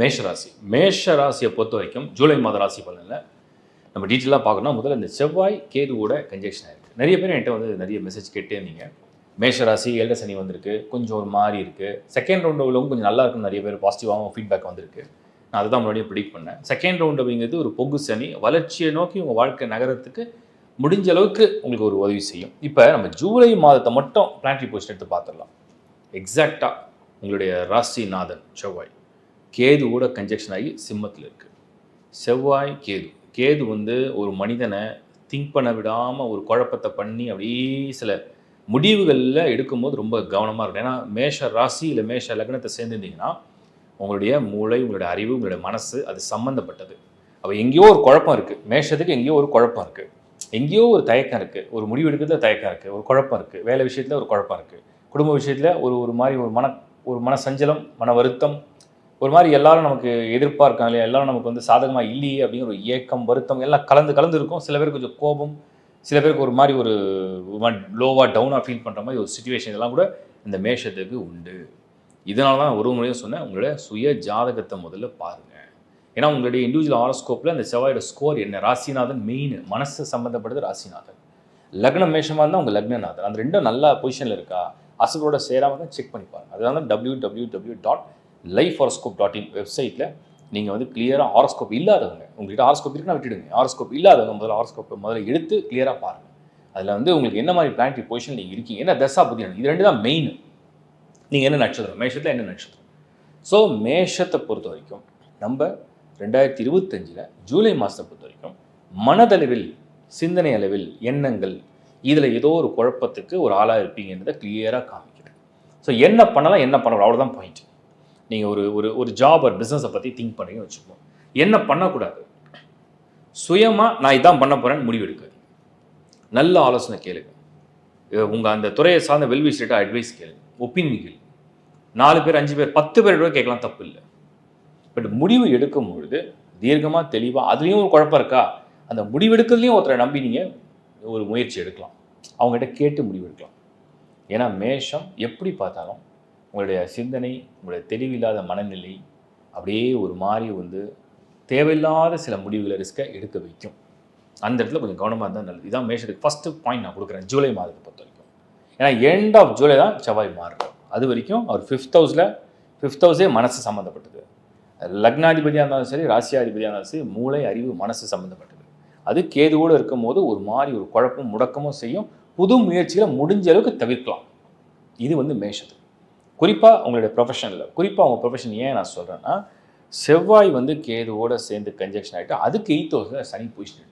மேஷ ராசி. மேஷ ராசியை பொறுத்த வரைக்கும் ஜூலை மாத ராசி பலனில் நம்ம டீட்டெயிலாக பார்க்கணும் முதல்ல இந்த செவ்வாய் கேதுவோட கன்ஜெக்ஷன் ஆகிருக்கு நிறைய பேர் என்கிட்ட வந்து நிறைய மெசேஜ் கேட்டே இருந்தீங்க. மேஷ ராசி ஏழரை சனி வந்திருக்கு. கொஞ்சம் ஒரு மாதிரி இருக்குது செகண்ட் ரவுண்டு உள்ளவங்க கொஞ்சம் நல்லா இருக்குன்னு நிறைய பேர் பாசிட்டிவாகவும் ஃபீட்பேக் வந்திருக்கு. நான் அதை தான் முன்னாடியே ப்ரிடிக் பண்ணேன். செகண்ட் ரவுண்ட் அப்படிங்கிறது ஒரு பொங்கு சனி. வளர்ச்சியை நோக்கி உங்கள் வாழ்க்கை நகரத்துக்கு முடிஞ்ச அளவுக்கு உங்களுக்கு ஒரு உதவி செய்யும். இப்போ நம்ம ஜூலை மாதத்தை மட்டும் பிளான்ட்ரி பொசிஷன் எடுத்து பார்த்துடலாம். எக்ஸாக்டாக உங்களுடைய ராசிநாதன் செவ்வாய். கேது கூட கன்ஜெக்ஷன் ஆகி சிம்மத்தில் இருக்குது செவ்வாய் கேது. கேது வந்து ஒரு மனிதனை திங்க் பண்ண விடாமல் ஒரு குழப்பத்தை பண்ணி அப்படியே சில முடிவுகளில் எடுக்கும்போது ரொம்ப கவனமாக இருக்கும். ஏன்னா மேஷ ராசி இல்லை மேஷ லக்னத்தை சேர்ந்துருந்தீங்கன்னா உங்களுடைய மூளை உங்களுடைய அறிவு உங்களுடைய மனசு அது சம்மந்தப்பட்டது அப்போ எங்கேயோ ஒரு குழப்பம் இருக்குது மேஷத்துக்கு எங்கேயோ ஒரு குழப்பம் இருக்குது எங்கேயோ ஒரு தயக்கம் இருக்குது ஒரு முடிவு எடுக்கிறதுல தயக்கம் இருக்குது ஒரு குழப்பம் இருக்குது வேலை விஷயத்தில் ஒரு குழப்பம் இருக்குது குடும்ப விஷயத்தில் ஒரு ஒரு மாதிரி ஒரு மன ஒரு மன சஞ்சலம் மன வருத்தம் ஒரு மாதிரி எல்லாரும் நமக்கு எதிர்பார்க்காங்க இல்லையா? எல்லாரும் நமக்கு வந்து சாதகமாக இல்லையே அப்படிங்கிற ஒரு ஏக்கம் வருத்தம் எல்லாம் கலந்து கலந்து இருக்கும். சில பேருக்கு கொஞ்சம் கோபம் சில பேருக்கு ஒரு மாதிரி ஒரு லோவாக டவுனாக ஃபீல் பண்ணுற மாதிரி ஒரு சுச்சுவேஷன் இதெல்லாம் கூட இந்த மேஷத்துக்கு உண்டு. இதனால தான் ஒரு முறையும் சொன்னேன் உங்களோட சுய ஜாதகத்தை முதல்ல பாருங்கள் ஏன்னா உங்களுடைய இண்டிவிஜுவல் ஹாரோஸ்கோப்பில் அந்த செவ்வாயோட ஸ்கோர் என்ன? ராசிநாதன் மெயின் மனசு சம்மந்தப்பட்டது ராசிநாதன். லக்னம் மேஷமாக இருந்தால் உங்கள் லக்னநாதன். அந்த ரெண்டும் நல்ல பொசிஷனில் இருக்கா? அசலோட சேராமல் தான் செக் பண்ணி பாருங்கள் அதனால தான் W W W dot life horoscope dot in வெப்சைட்டில் நீங்கள் வந்து கிளியராக ஹாரஸ்கோப் இல்லாதவங்க உங்கள்கிட்ட ஹாரஸ்கோப் இருக்குன்னா விட்டுடுங்க. ஹாரஸ்கோப் இல்லாதவங்க முதல்ல ஹாரஸ்கோப்பை முதல்ல எடுத்து கிளியராக பாருங்கள் அதில் வந்து உங்களுக்கு என்ன மாதிரி பிளானட்டரி பொசிஷன் நீங்கள் இருக்கீங்க என்ன தசா புத்தி இது ரெண்டு தான் மெயின் நீங்கள் என்ன நட்சத்திரம்? மேஷத்தில் என்ன நட்சத்திரம்? ஸோ மேஷத்தை பொறுத்த வரைக்கும் நம்ம ரெண்டாயிரத்தி இருபத்தஞ்சில் ஜூலை மாதத்தை பொறுத்த வரைக்கும் மனதளவில் சிந்தனை அளவில் எண்ணங்கள் இதில் ஏதோ ஒரு குழப்பத்துக்கு ஒரு ஆளாக இருப்பீங்கன்றதை கிளியராக காமிக்கிறது ஸோ என்ன பண்ணலாம் என்ன பண்ணலாம் அவ்வளோதான் பாயிண்ட் நீங்கள் ஒரு ஒரு ஒரு ஜாப் ஒரு பிஸ்னஸை பற்றி திங்க் பண்ணி வச்சுக்கோங்க. என்ன பண்ணக்கூடாது? சுயமாக நான் இதான் பண்ண போகிறேன்னு முடிவெடுக்காது நல்ல ஆலோசனை கேளுங்க. உங்கள் அந்த துறையை சார்ந்த வெல்விஸ்டேட்டாக அட்வைஸ் கேளுங்க. ஒப்பீனியன் கேளுங்க. நாலு பேர் அஞ்சு பேர் பத்து பேர் கூட கேட்கலாம் தப்பு இல்லை. பட் முடிவு எடுக்கும் பொழுது தீர்க்கமாக தெளிவாக அதுலேயும் ஒரு குழப்பம் இருக்கா? அந்த முடிவெடுக்கிறதுலையும் ஒருத்தரை நம்பி நீங்கள் ஒரு முயற்சி எடுக்கலாம். அவங்ககிட்ட கேட்டு முடிவு எடுக்கலாம். ஏன்னா மேஷம் எப்படி பார்த்தாலும் உங்களுடைய சிந்தனை உங்களுடைய தெளிவில்லாத மனநிலை அப்படியே ஒரு மாதிரி வந்து தேவையில்லாத சில முடிவுகளை ரிஸ்க்கை எடுக்க வைக்கும். அந்த இடத்துல கொஞ்சம் கவனமாக இருந்தால் நல்லது. இதான் மேஷத்துக்கு ஃபஸ்ட்டு பாயிண்ட் நான் கொடுக்குறேன். ஜூலை மாதத்தை பொறுத்த வரைக்கும். ஏன்னா எண்ட் ஆஃப் ஜூலை தான் செவ்வாய் மாறுறோம் அது வரைக்கும் அவர் ஃபிஃப்த் ஹவுஸில் ஃபிஃப்த் ஹவுஸே மனசு சம்மந்தப்பட்டது லக்னாதிபதியாக இருந்தாலும் சரி ராசியாதிபதியாக இருந்தாலும் சரி மூளை அறிவு மனசு சம்மந்தப்பட்டது அது கேதுவோடு இருக்கும்போது ஒரு மாதிரி ஒரு குழப்பம் முடக்கமும் செய்யும். புது முயற்சிகளை முடிஞ்ச அளவுக்கு தவிர்க்கலாம். இது வந்து மேஷத்துக்கு. குறிப்பாக உங்களுடைய ப்ரொஃபஷனில் குறிப்பாக உங்கள் ப்ரொஃபஷன் ஏன் நான் சொல்கிறேன்னா செவ்வாய் வந்து கேதுவோடு சேர்ந்து கன்ஜெக்ஷன் ஆகிட்டு அதுக்கு எயித் சனி பொசிஷன்